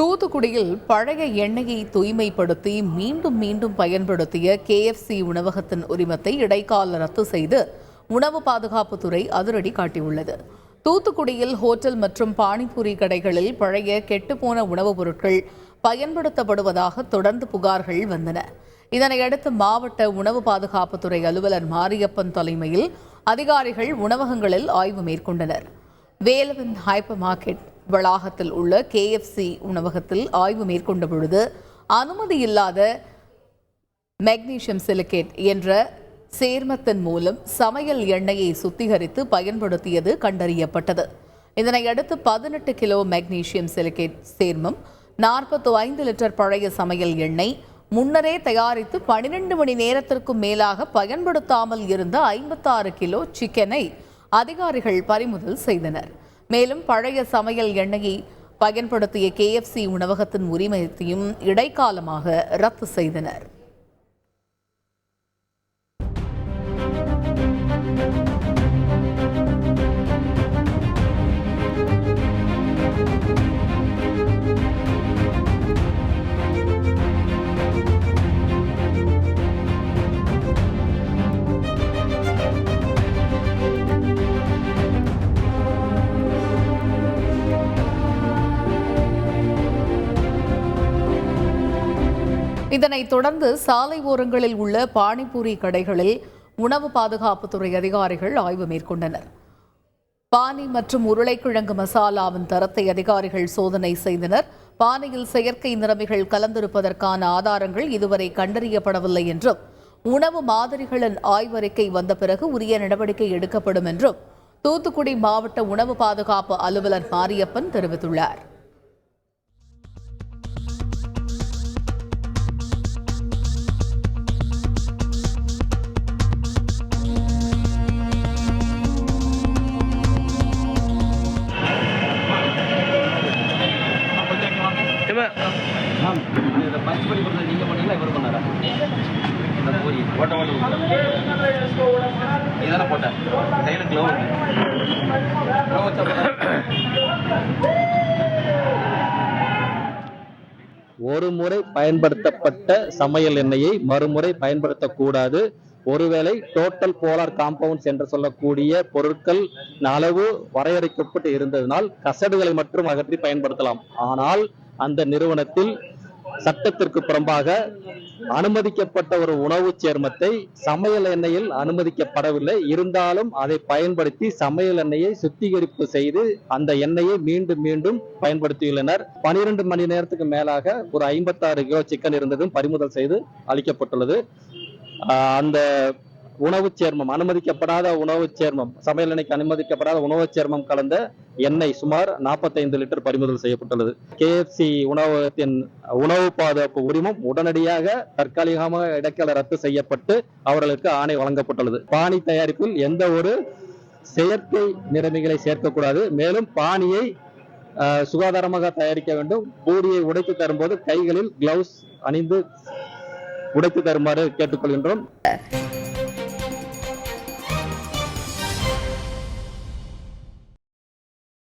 தூத்துக்குடியில் பழைய எண்ணெயை தூய்மைப்படுத்தி மீண்டும் மீண்டும் பயன்படுத்திய கேஎஃப்சி உணவகத்தின் உரிமத்தை இடைக்கால ரத்து செய்து உணவு பாதுகாப்புத்துறை அதிரடி காட்டியுள்ளது. தூத்துக்குடியில் ஹோட்டல் மற்றும் பானிபூரி கடைகளில் பழைய கெட்டுப்போன உணவுப் பொருட்கள் பயன்படுத்தப்படுவதாக தொடர்ந்து புகார்கள் வந்தன. இதனையடுத்து மாவட்ட உணவு பாதுகாப்புத்துறை அலுவலர் மாரியப்பன் தலைமையில் அதிகாரிகள் உணவகங்களில் ஆய்வு மேற்கொண்டனர். Velavan hyper market. வளாகத்தில் உள்ள கேஎஃப்சி உணவகத்தில் ஆய்வு மேற்கொண்ட பொழுது அனுமதி இல்லாத மெக்னீசியம் சிலிகேட் என்ற சேர்மத்தின் மூலம் சமையல் எண்ணெயை சுத்திகரித்து பயன்படுத்தியது கண்டறியப்பட்டது. இதனையடுத்து பதினெட்டு கிலோ மெக்னீசியம் சிலிகேட் சேர்மம் நாற்பத்தி ஐந்து லிட்டர் பழைய சமையல் எண்ணெய் முன்னரே தயாரித்து பனிரெண்டு மணி நேரத்திற்கும் மேலாக பயன்படுத்தாமல் இருந்த ஐம்பத்தாறு கிலோ சிக்கனை அதிகாரிகள் பறிமுதல் செய்தனர். மேலும் பழைய சமையல் எண்ணெயை பயன்படுத்திய கேஎஃப்சி உணவகத்தின் உரிமத்தையும் இடைக்காலமாக ரத்து செய்தனர். இதனைத் தொடர்ந்து சாலை ஓரங்களில் உள்ள பானிபூரி கடைகளில் உணவு பாதுகாப்புத்துறை அதிகாரிகள் ஆய்வு மேற்கொண்டனர். பானி மற்றும் உருளைக்கிழங்கு மசாலாவின் தரத்தை அதிகாரிகள் சோதனை செய்தனர். பானையில் செயற்கை நிறமிகள் கலந்திருப்பதற்கான ஆதாரங்கள் இதுவரை கண்டறியப்படவில்லை என்றும் உணவு மாதிரிகளின் ஆய்வறிக்கை வந்த பிறகு உரிய நடவடிக்கை எடுக்கப்படும் என்றும் தூத்துக்குடி மாவட்ட உணவு பாதுகாப்பு அலுவலர் மாரியப்பன் தெரிவித்துள்ளார். இந்த ஓட்ட கையில் ஒரு முறை பயன்படுத்தப்பட்ட சமையல் எண்ணெயை மறுமுறை பயன்படுத்தக்கூடாது. ஒருவேளை டோட்டல் போலார் காம்பவுண்ட்ஸ் என்று சொல்லக்கூடிய பொருட்கள் அளவு வரையறுக்கப்பட்டு இருந்ததனால் கசடுகளை மட்டும் அகற்றி பயன்படுத்தலாம். ஆனால் அந்த நிறுவனத்தில் சட்டத்திற்கு புறம்பாக அனுமதிக்கப்பட்ட ஒரு உணவு சேர்மத்தை சமையல் எண்ணெயில் அனுமதிக்கப்படவில்லை. இருந்தாலும் அதை பயன்படுத்தி சமையல் எண்ணெயை சுத்திகரிப்பு செய்து அந்த எண்ணெயை மீண்டும் மீண்டும் பயன்படுத்தியுள்ளனர். பனிரெண்டு மணி நேரத்துக்கு மேலாக ஒரு ஐம்பத்தாறு கிலோ சிக்கன் இருந்ததும் பறிமுதல் செய்து அளிக்கப்பட்டுள்ளது. ஆஹ் அந்த உணவுச் சேர்மம் அனுமதிக்கப்படாத உணவுச் சேர்மம் சமையல் எண்ணெய்க்கு அனுமதிக்கப்படாத உணவுச் சேர்மம் கலந்த எண்ணெய் சுமார் 45 லிட்டர் பறிமுதல் செய்யப்பட்டுள்ளது. கேஎஃப்சி உணவகத்தின் உணவு பாதுகாப்பு உரிமம் உடனடியாக தற்காலிகமாக இடைக்கால ரத்து செய்யப்பட்டு அவர்களுக்கு ஆணை வழங்கப்பட்டுள்ளது. பானி தயாரிப்பில் எந்த ஒரு செயற்கை நிறமிகளை சேர்க்கக்கூடாது. மேலும் பானியை சுகாதாரமாக தயாரிக்க வேண்டும். பூரியை உடைத்து தரும்போது கைகளில் கிளவுஸ் அணிந்து உடைத்து தருமாறு கேட்டுக்கொள்கின்றோம்.